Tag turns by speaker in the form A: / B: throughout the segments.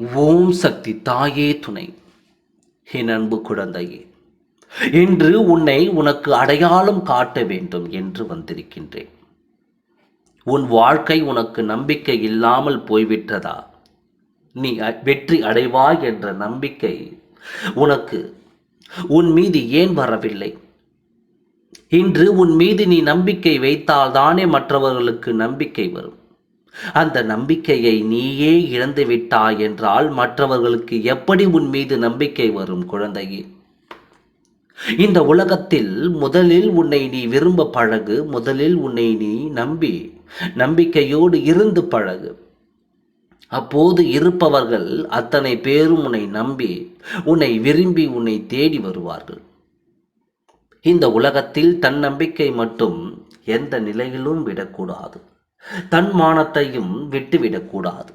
A: ஓம் சக்தி தாயே துணை. என் அன்பு குழந்தையே இன்று உன்னை உனக்கு அடையாளம் காட்ட வேண்டும் என்று வந்திருக்கின்றேன். உன் வாழ்க்கை உனக்கு நம்பிக்கை இல்லாமல் போய்விட்டதா? நீ வெற்றி அடைவாய் என்ற நம்பிக்கை உனக்கு. உன் மீது ஏன் வரவில்லை? இன்று உன் மீது நீ நம்பிக்கை வைத்தால் தானே மற்றவர்களுக்கு நம்பிக்கை வரும். அந்த நம்பிக்கையை நீயே இழந்து விட்டாய் என்றால் மற்றவர்களுக்கு எப்படி உன் மீது நம்பிக்கை வரும் குழந்தையே? இந்த உலகத்தில் முதலில் உன்னை நீ விரும்ப பழகு முதலில் உன்னை நீ நம்பி நம்பிக்கையோடு இருந்து பழகு. அப்போது இருப்பவர்கள் அத்தனை பேரும் உன்னை நம்பி உன்னை விரும்பி உன்னை தேடி வருவார்கள். இந்த உலகத்தில் தன் நம்பிக்கை மட்டும் எந்த நிலையிலும் விடக்கூடாது. தன் மானத்தையும் விட்டுவிடக்கூடாது.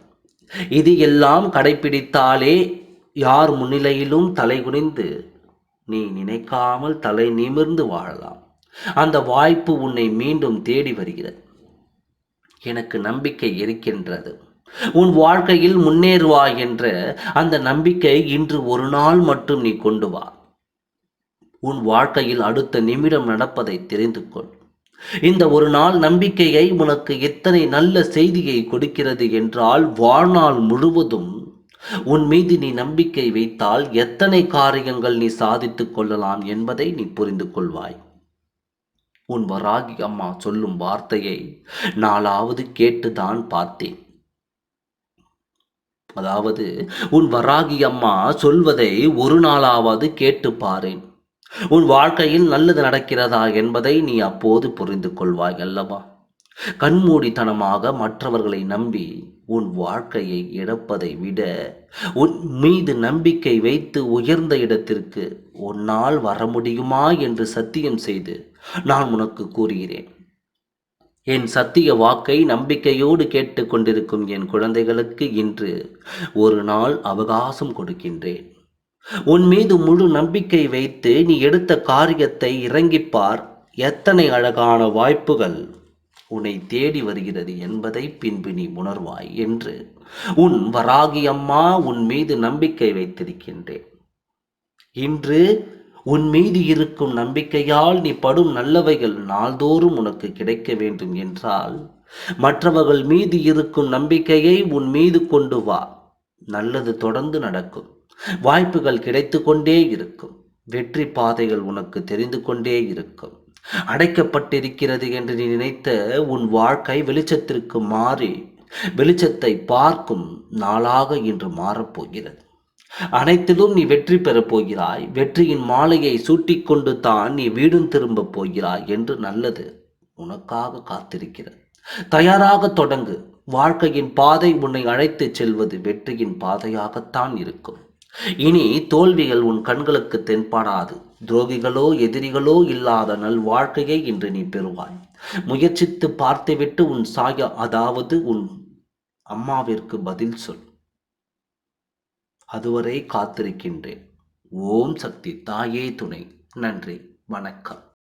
A: இது எல்லாம் கடைபிடித்தாலே யார் முன்னிலையிலும் தலைகுனிந்து நீ நினைக்காமல் தலை நிமிர்ந்து வாழலாம். அந்த வாய்ப்பு உன்னை மீண்டும் தேடி வருகிறது. எனக்கு நம்பிக்கை இருக்கின்றது. உன் வாழ்க்கையில் முன்னேறுவாய் என்ற அந்த நம்பிக்கை இன்று ஒரு நாள் மட்டும் நீ கொண்டு வா. உன் வாழ்க்கையில் அடுத்த நிமிடம் நடப்பதை தெரிந்து கொள். இந்த ஒரு நாள் நம்பிக்கையை உனக்கு எத்தனை நல்ல செய்தியை கொடுக்கிறது என்றால் வாழ்நாள் முழுவதும் உன் மீது நீ நம்பிக்கை வைத்தால் எத்தனை காரியங்கள் நீ சாதித்துக் கொள்ளலாம் என்பதை நீ புரிந்து கொள்வாய். உன் வராகி அம்மா சொல்லும் வார்த்தையை நாலாவது கேட்டுதான் பார்த்தேன். அதாவது உன் வராகி அம்மா சொல்வதை ஒரு நாளாவது கேட்டு பாரேன். உன் வாழ்க்கையில் நல்லது நடக்கிறதா என்பதை நீ அப்போது புரிந்து கொள்வாய் அல்லவா? கண்மூடித்தனமாக மற்றவர்களை நம்பி உன் வாழ்க்கையை இழப்பதை விட உன் மீது நம்பிக்கை வைத்து உயர்ந்த இடத்திற்கு உன்னால் வர முடியுமா என்று சத்தியம் செய்து நான் உனக்கு கூறுகிறேன். என் சத்திய வாக்கை நம்பிக்கையோடு கேட்டுக்கொண்டிருக்கும் என் குழந்தைகளுக்கு இன்று ஒரு நாள் அவகாசம் கொடுக்கின்றேன். உன் மீது முழு நம்பிக்கை வைத்து நீ எடுத்த காரியத்தை இறங்கிப்பார். எத்தனை அழகான வாய்ப்புகள் உன்னை தேடி வருகிறது என்பதை பின்பு நீ உணர்வாய் என்று உன் வராகி அம்மா உன் மீது நம்பிக்கை வைத்திருக்கின்றேன். இன்று உன் மீது இருக்கும் நம்பிக்கையால் நீ படும் நல்லவைகள் நாள்தோறும் உனக்கு கிடைக்க வேண்டும் என்றால் மற்றவர்கள் மீது இருக்கும் நம்பிக்கையை உன் மீது கொண்டு வா. நல்லது தொடர்ந்து நடக்கும். வாய்ப்புகள் கிடைத்து கொண்டே இருக்கும். வெற்றி பாதைகள் உனக்கு தெரிந்து கொண்டே இருக்கும். அடைக்கப்பட்டிருக்கிறது என்று நீ நினைத்த உன் வாழ்க்கை வெளிச்சத்திற்கு மாறி வெளிச்சத்தை பார்க்கும் நாளாக இன்று மாறப்போகிறது. அனைத்திலும் நீ வெற்றி பெறப் போகிறாய். வெற்றியின் மாலையை சூட்டிக்கொண்டு தான் நீ வீடும் திரும்பப் போகிறாய் என்று நல்லது உனக்காக காத்திருக்கிறது. தயாராக தொடங்கு. வாழ்க்கையின் பாதை உன்னை அழைத்துச் செல்வது வெற்றியின் பாதையாகத்தான் இருக்கும். இனி தோல்விகள் உன் கண்களுக்கு தென்படாது. துரோகிகளோ எதிரிகளோ இல்லாத நல் வாழ்க்கையை இன்று நீ பெறுவாய். முயற்சித்து பார்த்துவிட்டு உன் சாய அதாவது உன் அம்மாவிற்கு பதில் சொல். அதுவரை காத்திருக்கின்றேன். ஓம் சக்தி தாயே துணை. நன்றி. வணக்கம்.